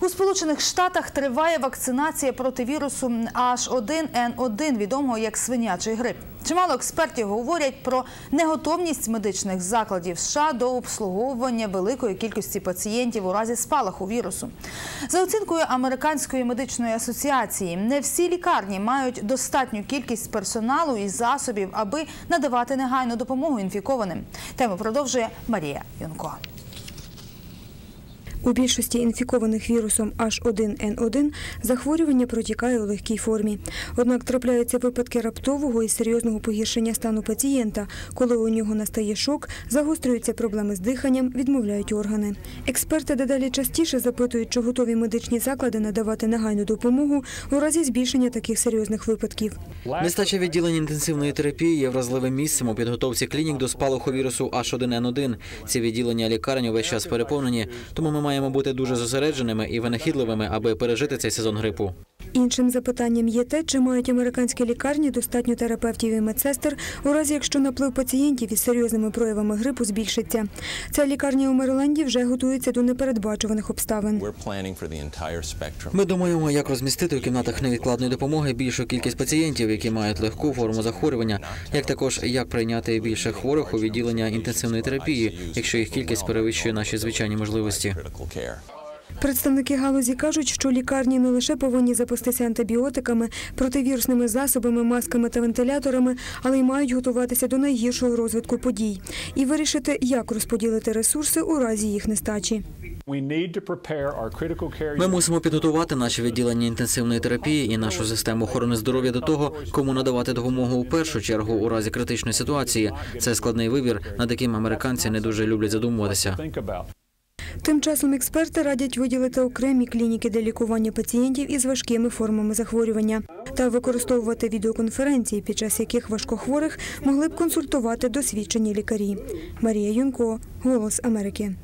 У Сполучених Штатах триває вакцинація проти вірусу H1N1, відомого як свинячий грип. Чимало експертів говорять про неготовність медичних закладів США до обслуговування великої кількості пацієнтів у разі спалаху вірусу. За оцінкою Американської медичної асоціації, не всі лікарні мають достатню кількість персоналу і засобів, аби надавати негайну допомогу інфікованим. Тему продовжує Марія Юнко. У більшості інфікованих вірусом H1N1 захворювання протікає у легкій формі. Однак трапляються випадки раптового і серйозного погіршення стану пацієнта, коли у нього настає шок, загострюються проблеми з диханням, відмовляють органи. Експерти дедалі частіше запитують, чи готові медичні заклади надавати негайну допомогу у разі збільшення таких серйозних випадків. Нестача відділень інтенсивної терапії є вразливим місцем у підготовці клінік до спалаху вірусу H1N1. Ці відділення лікарень увесь час переповнені, тому ми маємо бути дуже зосередженими і винахідливими, аби пережити цей сезон грипу. Іншим запитанням є те, чи мають американські лікарні достатньо терапевтів і медсестер у разі, якщо наплив пацієнтів із серйозними проявами грипу збільшиться. Ця лікарня у Мериленді вже готується до непередбачуваних обставин. Ми думаємо, як розмістити у кімнатах невідкладної допомоги більшу кількість пацієнтів, які мають легку форму захворювання, як також як прийняти більше хворих у відділення інтенсивної терапії, якщо їх кількість перевищує наші звичайні можливості. Представники галузі кажуть, що лікарні не лише повинні запастися антибіотиками, противірусними засобами, масками та вентиляторами, але й мають готуватися до найгіршого розвитку подій і вирішити, як розподілити ресурси у разі їх нестачі. Ми мусимо підготувати наші відділення інтенсивної терапії і нашу систему охорони здоров'я до того, кому надавати допомогу у першу чергу у разі критичної ситуації. Це складний вибір, над яким американці не дуже люблять задумуватися. Тим часом експерти радять виділити окремі клініки для лікування пацієнтів із важкими формами захворювання та використовувати відеоконференції, під час яких важкохворих могли б консультувати досвідчені лікарі. Марія Юнко, Голос Америки.